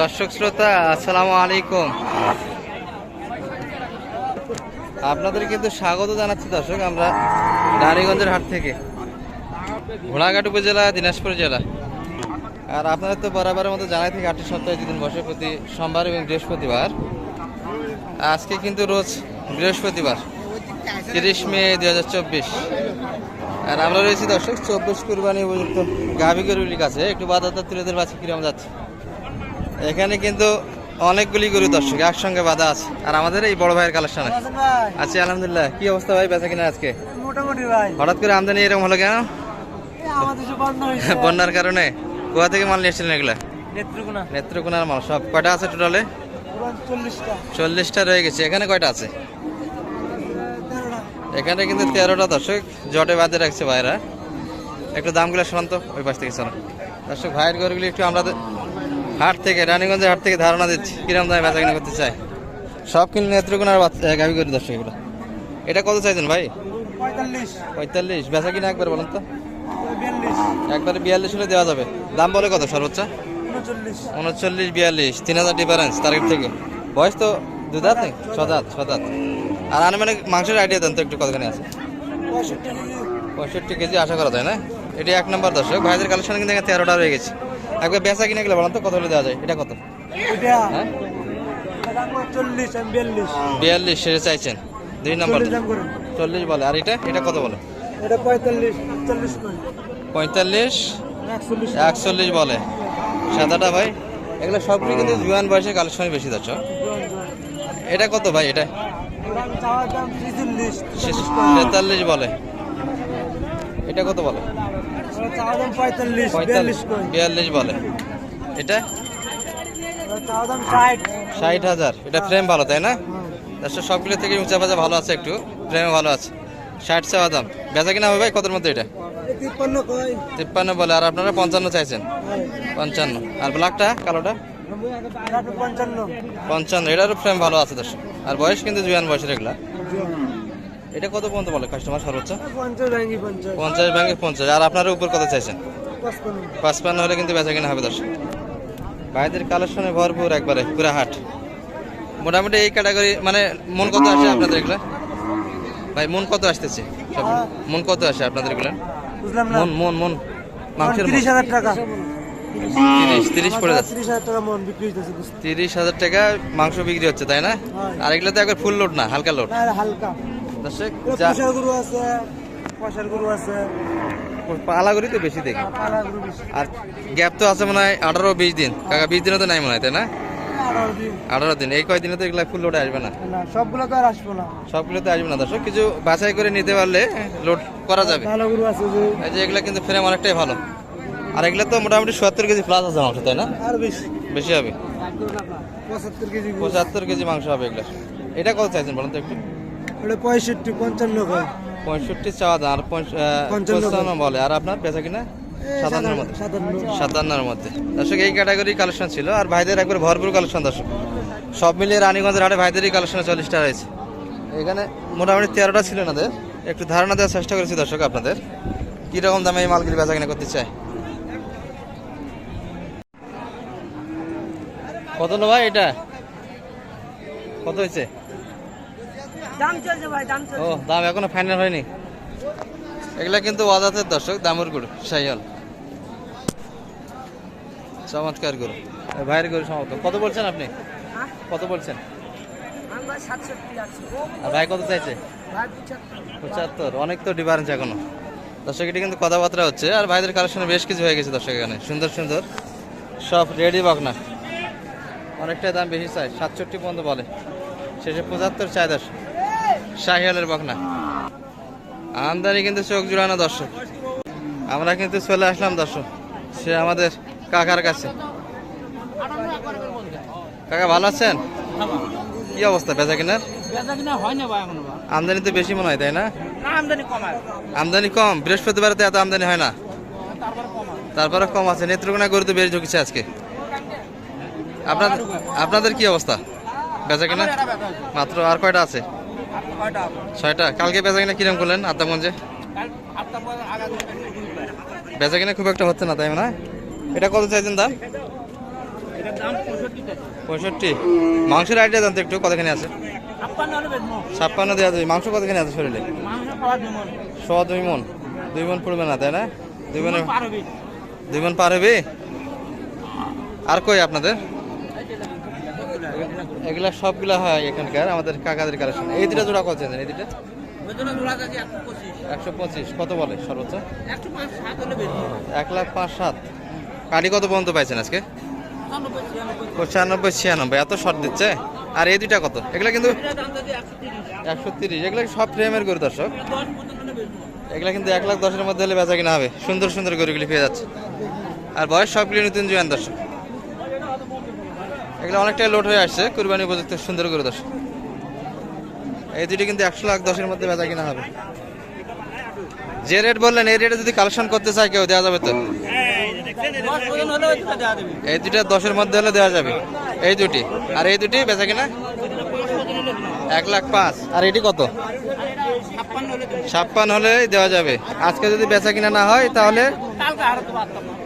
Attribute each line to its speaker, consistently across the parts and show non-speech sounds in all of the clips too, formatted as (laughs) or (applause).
Speaker 1: দর্শক শ্রোতা, আসসালামু আলাইকুম। আপনাদের কিন্তু স্বাগত জানাচ্ছি দর্শক, আমরা নারীগঞ্জের হাট থেকে। ঘোড়াঘাট উপজেলা, দিনাজপুর জেলা। আর আপনাদের তো বরাবরের মতো জানাই থেকে, আটটি সপ্তাহে দুদিন বসে প্রতি সোমবার এবং বৃহস্পতিবার। আজকে কিন্তু রোজ বৃহস্পতিবার, তিরিশ মে দুই হাজার চব্বিশ। আর আমরা রয়েছি দর্শক, চব্বিশ কুরবানি উপযুক্ত গাভী গরুগুলির কাছে। একটু বাধাটা তুলে ধরে বাচ্চা কিরম যাচ্ছে? এখানে কিন্তু অনেকগুলি গরু দর্শক একসঙ্গে বাধা আছে। আর আমাদের এই বড় ভাইয়ের কালেকশন আছে। আছি আলহামদুলিল্লাহ। কি অবস্থা ভাই বেচা কিনা আজকে?
Speaker 2: মোটামুটি ভাই।
Speaker 1: হঠাৎ করে আমদানি এরকম হলো কেন? (laughs) বন্যার কারণে। কোথা থেকে মাল নিয়েছিলেন এগুলা?
Speaker 2: নেত্রকোনা।
Speaker 1: নেত্রকোনার মাল সব কয়টা আছে টোটালে
Speaker 2: চল্লিশটা।
Speaker 1: চল্লিশটা রয়ে গেছে। এখানে কয়টা আছে? এখানে কিন্তু তেরোটা দর্শক। জটে বাদে রাখছে ভাইরা। একটু দামগুলো শোনান তো ওই পাশ থেকে শোনো দর্শক ভাইয়ের গরুগুলি একটু আমরা হাট থেকে রানীগঞ্জের হাট থেকে ধারণা দিচ্ছি কিরম দামে বেচা কিনা করতে চাই সব কিন্তু নেত্রকোনার বাচ্চা গাভি গরু দর্শক এগুলো এটা কত চাইছেন ভাই?
Speaker 2: পঁয়তাল্লিশ।
Speaker 1: বেচা কিনা একবার বলুন তো। একবারে বিয়াল্লিশ হলে দেওয়া যাবে। দাম বলে কত সর্বোচ্চ?
Speaker 2: উনচল্লিশ।
Speaker 1: বিয়াল্লিশ। তিন হাজার ডিফারেন্স তারিখ থেকে। বয়স তো দু দাঁত নেই? ছ দাঁত ছ দাঁত। আর আনুমানিক মাংসের আইডিয়া দেন তো একটু কতখানি আছে?
Speaker 2: পঁয়ষট্টি কেজি।
Speaker 1: আশা করা যায় না? এটি এক নম্বর দর্শক। ভাইদের কালেকশন কিন্তু তেরোটা রয়ে গেছে। একবার বেচা কিনে গেলে বলেন তো কত হলে দেওয়া যায়? এটা কত? হ্যাঁ?
Speaker 2: বিয়াল্লিশ
Speaker 1: শেষে চাইছেন। দুই নম্বর
Speaker 2: চল্লিশ
Speaker 1: বলে। আর এটা? এটা কত বলে?
Speaker 2: এটা পঁয়তাল্লিশ একচল্লিশ
Speaker 1: বলে। সাদাটা ভাই? এগুলো সবগুলি কিন্তু জুয়ান বয়সের কালেকশনই বেশি দর্শক এটা কত ভাই এটা? তেতাল্লিশ বলে। এটা কত বলে?
Speaker 2: বিয়াল্লিশ
Speaker 1: বলে। এটা?
Speaker 2: ষাট।
Speaker 1: হাজার। এটা ফ্রেম ভালো তাই না? দর্শক সবগুলো থেকে উঁচা ভালো আছে একটু। ফ্রেমে ভালো আছে। ষাট চাওয়া দাম। বেচা কিনা হবে ভাই? কতর মধ্যে এটা?
Speaker 2: তিপ্পান্ন
Speaker 1: বলে। আর আপনারা পঞ্চান্ন চাইছেন? পঞ্চান্ন। আর ব্ল্যাকটা কালোটা?
Speaker 2: পঞ্চান্ন।
Speaker 1: পঞ্চান্ন। এটারও ফ্রেম ভালো আছে দর্শক। আর বয়স কিন্তু জুয়ান বয়সের এগুলা। এটা কত পর্যন্ত বলে কাস্টমার সর্বোচ্চ?
Speaker 2: পঞ্চাশ
Speaker 1: ব্যাংকে পঞ্চাশ। আর আপনার উপর কত চাইছেন?
Speaker 2: পঁচপান্ন।
Speaker 1: হলে কিন্তু বেচা কিনা হবে দর্শক। ভাইদের কালেকশনে ভরপুর একবারে পুরা হাট। মোটামুটি এই ক্যাটাগরি মানে মন কত আসে আপনাদের এগুলো? ভাই মন কত আসতেছে? সব মন কত আসে আপনাদের এগুলো? মন মন মন। মাংসের
Speaker 2: তিরিশ হাজার টাকা।
Speaker 1: তিরিশ
Speaker 2: হাজার টাকা
Speaker 1: মাংস বিক্রি হচ্ছে তাই না? আর এগুলো তো একবার ফুল লোড না হালকা লোড
Speaker 2: হালকা।
Speaker 1: দর্শক
Speaker 2: গরু আছে পয়সার গরু আছে।
Speaker 1: পালাগুড়ি তো বেশি দেখি। আর গ্যাপ তো আছে মনে হয় আঠারো বিশ দিন। কাকা বিশ দিনও তো নাই মনে হয় তাই না?
Speaker 2: আঠারো দিন।
Speaker 1: এই কয়দিনে তো এগুলা ফুল লোডে আসবে না?
Speaker 2: সবগুলো তো আর আসব না।
Speaker 1: সবগুলোতে আসবে না। দর্শক কিছু বাছাই করে নিতে পারলে লোড করা যাবে।
Speaker 2: ভালো গরু আছে
Speaker 1: এই যে এগুলা কিন্তু ফ্রেম অনেকটাই ভালো। আর এগুলা তো মোটামুটি সত্তর কেজি প্লাস আছে মাংস তাই না?
Speaker 2: আর বেশি।
Speaker 1: বেশি হবে।
Speaker 2: পঁচাত্তর কেজি
Speaker 1: পঁচাত্তর কেজি মাংস হবে এগুলা। এটা কত চাইছেন বলুন তো একটু?
Speaker 2: ওটা পঁয়ষট্টি পঞ্চান্ন কয়
Speaker 1: পঁয়ষট্টি চাওয়া দাম আর পঞ্চ-
Speaker 2: পঞ্চান্ন
Speaker 1: বলে। আর আপনার পেঁচা কিনা? সাতান্নর মধ্যে। সাতান্নর। মধ্যে। দর্শক এই ক্যাটাগরি কালেকশন ছিল আর ভাইদের একবার ভরপুর কালেকশন দর্শক। সব মিলিয়ে রানীগঞ্জের হাটে ভাইদেরই কালেকশনে চল্লিশটা রয়েছে। এখানে মোটামুটি তেরোটা ছিল নাদের একটু ধারণা দেওয়ার চেষ্টা করেছি দর্শক আপনাদের। কীরকম দামে এই মালগুলি বেচা কিনা করতে চায়? কত ভাই এটা? কত হয়েছে?
Speaker 2: দাম চলছে ভাই দাম
Speaker 1: ও দাম এখনও ফাইনাল হয়নি। এগুলা কিন্তু ওয়াদাতের দর্শক দামুর গরু সাইয়াল চমৎকার গরু। ভাইয়ের গরু সমর্থন কত বলছেন আপনি? কত বলছেন? ভাই কত চাইছে?
Speaker 2: পঁচাত্তর।
Speaker 1: অনেক তো ডিফারেন্স এখনও। দর্শক এটি কিন্তু কথাবার্তা হচ্ছে আর ভাইদের কালেকশনে বেশ কিছু হয়ে গেছে দর্শক এখানে। সুন্দর সুন্দর। সব রেডি বকনা। অনেকটাই দাম বেশি চাই। সাতষট্টি পর্যন্ত বলে। শেষে পঁচাত্তর চাই দর্শক। শাহিয়ালের বকনা। আমদানি কিন্তু চোখ জুড়ানো দর্শক। আমরা কিন্তু চলে আসলাম দর্শক। সে আমাদের কাকার কাছে। কাকা, ভালো আছেন? কি অবস্থা, বেচা কিনার? আমদানি তো বেশি মনে হয়, তাই না?
Speaker 2: আমদানি
Speaker 1: কম। বৃহস্পতিবারে এত আমদানি হয় না।
Speaker 2: তারপরে
Speaker 1: কম আছে। নেত্রকোনা গরু তো বেশ ঢুকেছে আজকে। আপনাদের আপনাদের কি অবস্থা? বেচা কিনা? মাত্র আর কয়টা আছে? ছয়টা। কালকে বেচা কিনা কিরম করলেন আত্মাগঞ্জে
Speaker 2: আটটা
Speaker 1: বেচা কিনা খুব একটা হচ্ছে না তাই না? এটা কত চাইছেন দাম?
Speaker 2: পঁয়ষট্টি
Speaker 1: মাংসের আইডিয়া জানতো একটু কতখানি আছে?
Speaker 2: ছাপ্পান্ন
Speaker 1: দেওয়া যাবে মাংস কতখানি আছে শরীরে? শ দুই মন। দুই মন। পড়বে না তাই না? দুই মনে দুই মন পার হবে? আর কই আপনাদের? এগুলা সবগুলা হয় এখানকার আমাদের কাকাদের কালেকশন এই দুটা জোড়া কত চাইছেন এই দুটা
Speaker 2: একশো পঁচিশ।
Speaker 1: কত বলে সর্বোচ্চ? এক লাখ পাঁচ সাত। কাটি কত পর্যন্ত পাইছেন আজকে?
Speaker 2: পঁচানব্বই ছিয়ানব্বই।
Speaker 1: ছিয়ানব্বই এত শর্ট দিচ্ছে। আর এই দুইটা কত? এগুলা কিন্তু
Speaker 2: একশো তিরিশ।
Speaker 1: এগুলা সব ফ্রেমের গরু দর্শক? এগুলা কিন্তু এক লাখ দশের মধ্যে হলে বেচা কিনা হবে। সুন্দর সুন্দর গরুগুলি পেয়ে যাচ্ছে। আর বয়স সবগুলি নতুন জোয়ান দর্শক। এগুলো অনেকটাই লোড হয়ে আসছে। কুরবানি উপযুক্ত, সুন্দর করে দর্শক। এই দুটি কিন্তু একশো লাখ দশের মধ্যে বেচা কিনা হবে। যে রেট বললেন, এই রেটে যদি কালেকশন করতে চায় কেউ দেওয়া যাবে তো? এই দুটা দশের মধ্যে হলে দেওয়া যাবে। এই দুটি আর এই দুটি বেচা কিনা? এক লাখ পাঁচ। আর এটি কত? ছাপ্পান হলে দেওয়া যাবে। আজকে যদি বেচা কিনা না হয় তাহলে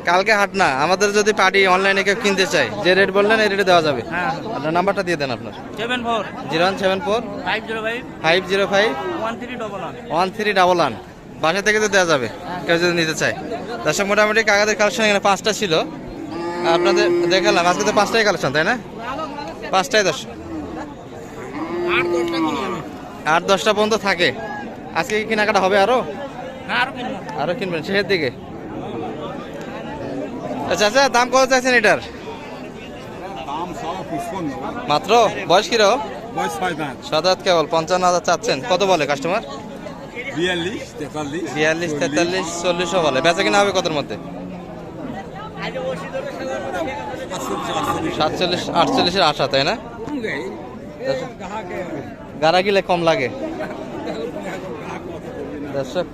Speaker 2: কালকে
Speaker 1: হাট না। আমাদের যদি পার্টি অনলাইনে কেউ কিনতে চায় যে রেট বললেন এই রেটে দেওয়া যাবে।
Speaker 2: হ্যাঁ
Speaker 1: আপনার নাম্বারটা দিয়ে দেন আপনার।
Speaker 2: Seven four.
Speaker 1: Zero one seven four.
Speaker 2: Five zero five.
Speaker 1: Five zero five.
Speaker 2: One three double one.
Speaker 1: One three double one. বাসা থেকে তো দেওয়া যাবে কেউ যদি নিতে চায়। দর্শক মোটামুটি কাগজের কালেকশন এখানে পাঁচটা ছিল। আপনাদের দেখালাম আজকে তো পাঁচটাই কালেকশন তাই না? পাঁচটাই দর্শক।
Speaker 2: আমি
Speaker 1: আট দশটা পর্যন্ত থাকে। আজকে কি কেনাকাটা হবে
Speaker 2: আরও?
Speaker 1: আরও কিনবেন শেষের দিকে। আচ্ছা আচ্ছা দাম কত চাইছেন এটার? মাত্র? বয়স কিরো
Speaker 3: বয়স ছয় দাঁত।
Speaker 1: সাত হাত কেবল পঞ্চান্ন হাজার চাচ্ছেন। কত বলে কাস্টমার
Speaker 3: বিয়াল্লিশ তেতাল্লিশ
Speaker 1: বিয়াল্লিশ তেতাল্লিশ চল্লিশও বলে। বেচা কিনা হবে কতর মধ্যে? সাতচল্লিশ আটচল্লিশের আশা তাই না? গাড়া গিলে কম লাগে। দর্শক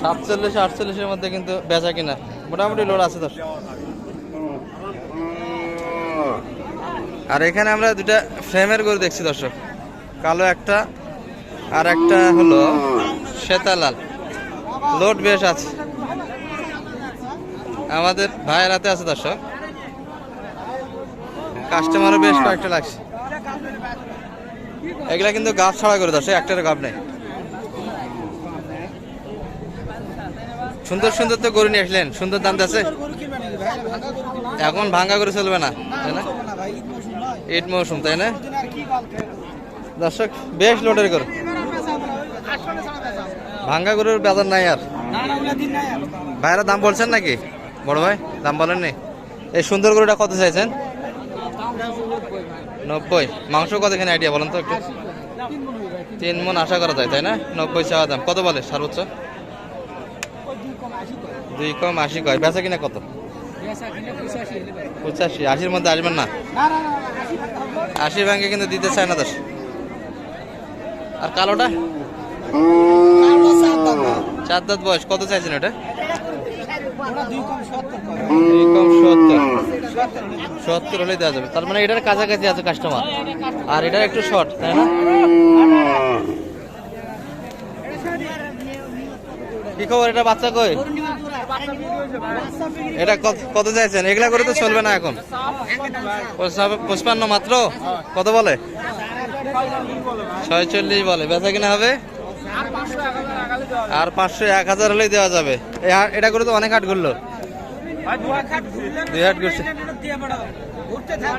Speaker 1: সাতচল্লিশ, আটচল্লিশের মধ্যে কিন্তু বেচা কিনা। মোটামুটি লোড আছে দর্শক। আর এখানে আমরা দুটা ফ্রেমের গরু দেখছি দর্শক। কালো একটা, আর একটা হলো শ্বেতালাল। লোড বেশ আছে। আমাদের ভাইয়ের হাতে আছে দর্শক। কাস্টমারও বেশ কয়েকটা লাগছে। এগুলা কিন্তু গাছ ছাড়া করে দর্শক একটার গাব নেই। সুন্দর সুন্দর তো গরু নিয়ে আসলেন, সুন্দর দাম আছে এখন ভাঙ্গা করে চলবে না, তাই না? ঈদ মৌসুম, তাই না? দর্শক, বেশ লোডের গরু। ভাঙ্গা গরুর বাজার নাই আর। ভাইরা দাম বলছেন নাকি? বড় ভাই, দাম বলেননি। এই সুন্দর গরুটা কত চাইছেন? নব্বই। মাংস কতখানি আইডিয়া বলেন তো একটু। তিন মন আশা করা যায়, তাই না? নব্বই চাওয়া দাম। কত বলে সর্বোচ্চ? দুই কম আশি কয়? বেচা কিনা কত? পঁচাশি। আশির মধ্যে আসবেন না? আশি ব্যাংকে কিন্তু দিতে চায় না দশ আর কালোটা? চার দাঁত বয়স। কত চাইছেন ওটা? সত্তর। সত্তর হলে দেওয়া যাবে। তার মানে এটার কাছাকাছি আছে কাস্টমার আর এটার একটু শর্ট তাই না? কি খবর? এটা বাচ্চা কই? এটা কত- চাইছেন? এগুলা করে তো চলবে না এখন। পঁচপান্ন- মাত্র? কত বলে? ছয়চল্লিশ বলে। বেচা কিনা হবে? আর পাঁচশো এক হাজার হলেই দেওয়া যাবে। এটা করে তো অনেক হাট ঘুরলো। দুই হাট ঘুরছে।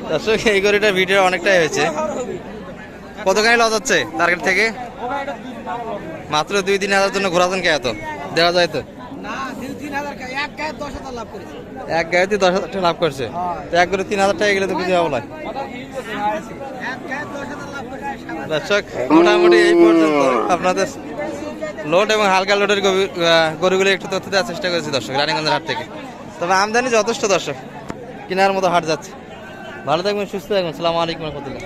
Speaker 1: দর্শক, এই গড়িটার ভিডিও অনেকটাই হয়েছে। কতখানি লস হচ্ছে টার্গেট থেকে? মাত্র দুই তিন হাজার জন্য ঘোরাছেন কে এত? দেওয়া যায় তো। এক গাড়িতে দশ হাজার টাকা লাভ করছে। তো এক করে তিন হাজার টাকা গেলে তো না। দর্শক মোটামুটি এই পর্যন্ত আপনাদের লোড এবং হালকা লোডের গরুগুলো একটু তথ্য দেওয়ার চেষ্টা করেছি দর্শক রানীগঞ্জের হাট থেকে। তবে আমদানি যথেষ্ট দর্শক কেনার মতো হাট যাচ্ছে। ভালো থাকবেন সুস্থ থাকবেন। সালামু আলাইকুম রহমতুল্লাহ।